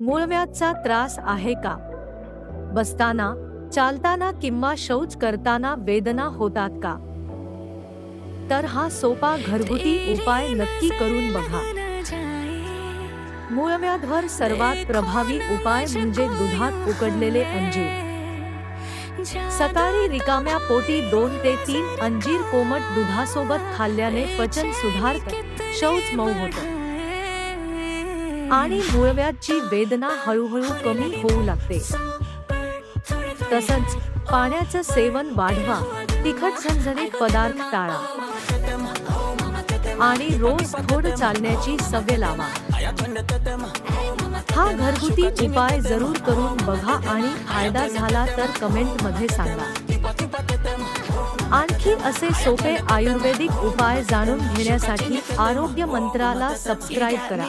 मूळव्याधचा त्रास आहे का? बसताना चालताना किंवा शौच करताना वेदना होतात का? तर हा सोपा घरगुती उपाय नक्की करून बघा. मूळव्याधवर सर्वात प्रभावी उपाय म्हणजे दुधात उकडलेले अंजीर. सकाळी रिकाम्या पोटी दोन ते तीन अंजीर कोमट दुधासोबत खाल्ल्याने पचन सुधारते. शौच मऊ होतं. आणि मुळव्याची वेदना हळूहळू कमी होऊ लागते. तसंच पाण्याचं सेवन वाढवा तिखट झणझणीत पदार्थ टाळा. आणि रोज थोड चालण्याची सवय लावा. हा घरगुती उपाय जरूर करून बघा आणि फायदा झाला तर कमेंटमध्ये सांगा. आणखी असे सोपे आयुर्वेदिक उपाय जाणून घेण्यासाठी आरोग्य मंत्राला सबस्क्राईब करा.